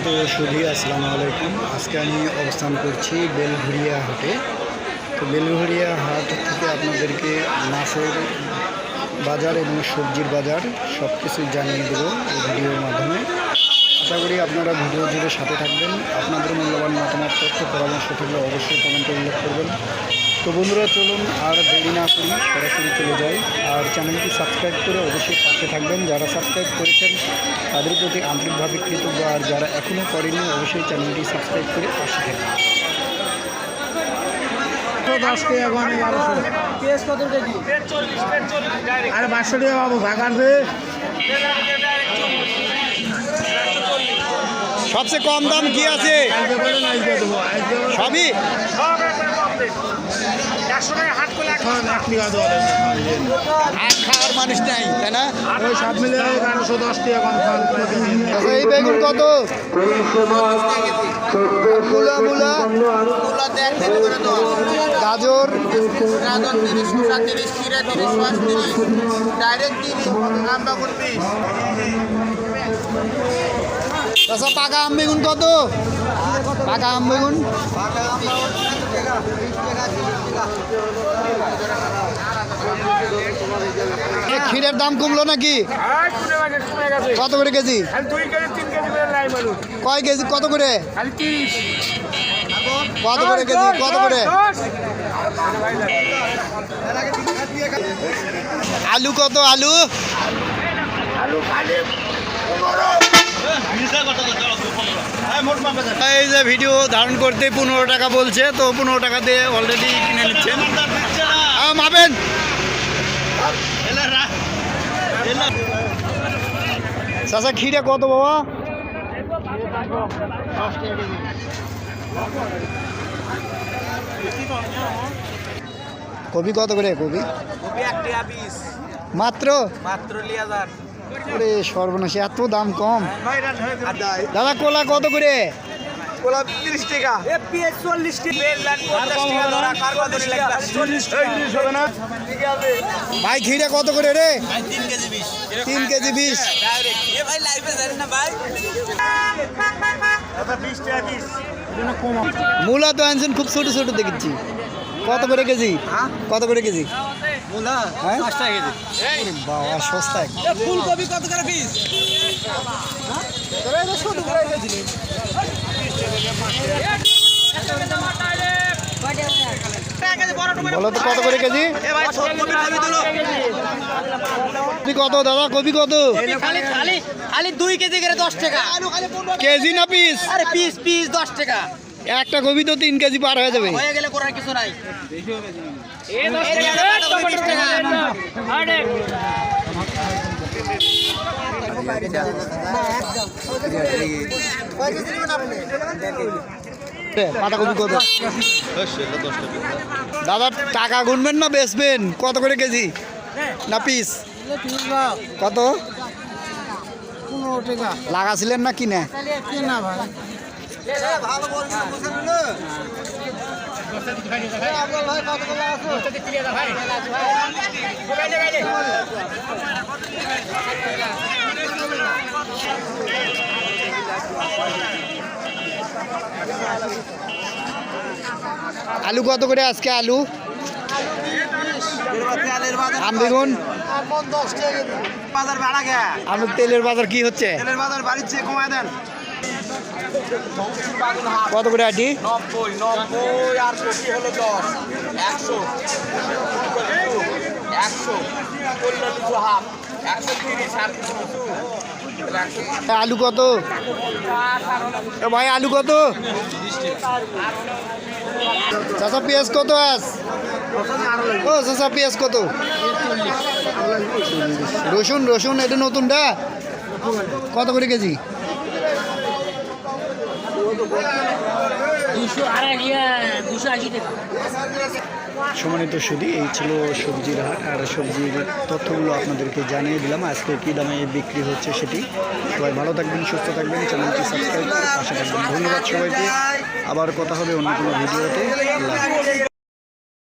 সম্মানিত সুধী, আসসালামু আলাইকুম। আজকে আমি অবস্থান করছি বেলঘুরিয়া হাটে। তো বেলঘুরিয়া হাট থেকে আপনাদেরকে মাছের বাজার এবং সবজির বাজার সব কিছু জানিয়ে দেবো ভিডিওর মাধ্যমে। আশা করি আপনারা ভিডিও জুড়ে সাথে থাকবেন। আপনাদের মূল্যবান মতামত তথ্য পরামর্শ থাকলে অবশ্যই কমেন্টে উল্লেখ করবেন। তো বন্ধুরা চলুন আর দেরি না করি সরাসরি চলে যাই। আর চ্যানেলটি সাবস্ক্রাইব করে অবশ্যই পাশে থাকবেন। যারা সাবস্ক্রাইব করেছেন তাদের প্রতি আন্তরিকভাবে কৃতজ্ঞ। আর যারা এখনও করেনি অবশ্যই চ্যানেলটি সাবস্ক্রাইব করে পাশে থাকবেন। আরে পাঁচশো টাকা ভাগার রে সবচেয়ে কম দাম কি আছে? সবই? খাওয়ার মানুষ নাই তাই না? সব মিলে দিবি। এই বেগুন কত? মূলা মূলা? গাজর? আচ্ছা পাকা আম বেগুন কত? পাকা আম বেগুন ক্ষীরের দাম কমলো নাকি? কত করে কেজি? কয় কেজি কত করে? কত করে কেজি কত করে? আলু কত আলু? এই যে ভিডিও ধারণ করতে পনেরো টাকা বলছে তো পনেরো টাকা দিয়ে অলরেডি কিনে নিচ্ছেন মাপেন। চাচা খিরে কত বাবা? কবি কত করে কবি মাত্র? মাত্র লিয়া যান। ওরে সর্বনাশী এত দাম কম। দাদা কোলা কত করে? কোলা তিরিশ টাকা। চল্লিশ টাকা। ভাই খিরে কত করে রে? তিন কেজি বিশ। কেজি বিশ। মূলা তো আনছেন খুব ছোট ছোট দেখেছি কত করে কেজি? কত করে কেজি? মুলা হ্যাঁ? বাবা সস্তা ফুলকপি কত করে পিস? বলো তো কত করে কেজি? কপি কত দাদা? কপি কত? খালি খালি খালি দুই কেজি করে দশ টাকা। কেজি না পিস? আরে পিস পিস দশ টাকা। একটা কপি তো তিন কেজি পার হয়ে যাবে। হয়ে গেলে করার কিছু নাই। পাতাকপি কত? দাদা টাকা গুনবেন না বেচবেন? কত করে কেজি? না পিস কত? পনেরো টাকা। লাগাছিলেন না কিনে? আলু কত করে আজকে আলু? আম বেগুন? বাজার বেড়া গে আলু তেলের বাজার কি হচ্ছে? তেলের বাজার বাড়িচ্ছে কমায় দেন। কত করে আটি নব্বই নব্বই আর কপি হলো দশ। একশো। একশো। করলে দুশো হাফ। একশো তিরিশ আর আলু কত? ভাই আলু কত? চাচা পেঁয়াজ কত আস ও চাচা পেঁয়াজ কত? রসুন রসুন এটা নতুনটা কত করে কেজি দুশো আড়াই দুশো আশি টাকা সম্মানিত সুদি এই ছিল সবজির হাট, আর সবজির তথ্যগুলো আপনাদেরকে জানিয়ে দিলাম। আজকে কী দামে বিক্রি হচ্ছে সেটি সবাই ভালো থাকবেন, সুস্থ থাকবেন, চ্যানেলটি সাবস্ক্রাইব করে পাশে থাকবেন। ধন্যবাদ সবাইকে। আবার কথা হবে অন্য কোনো ভিডিওতে। আল্লাহ।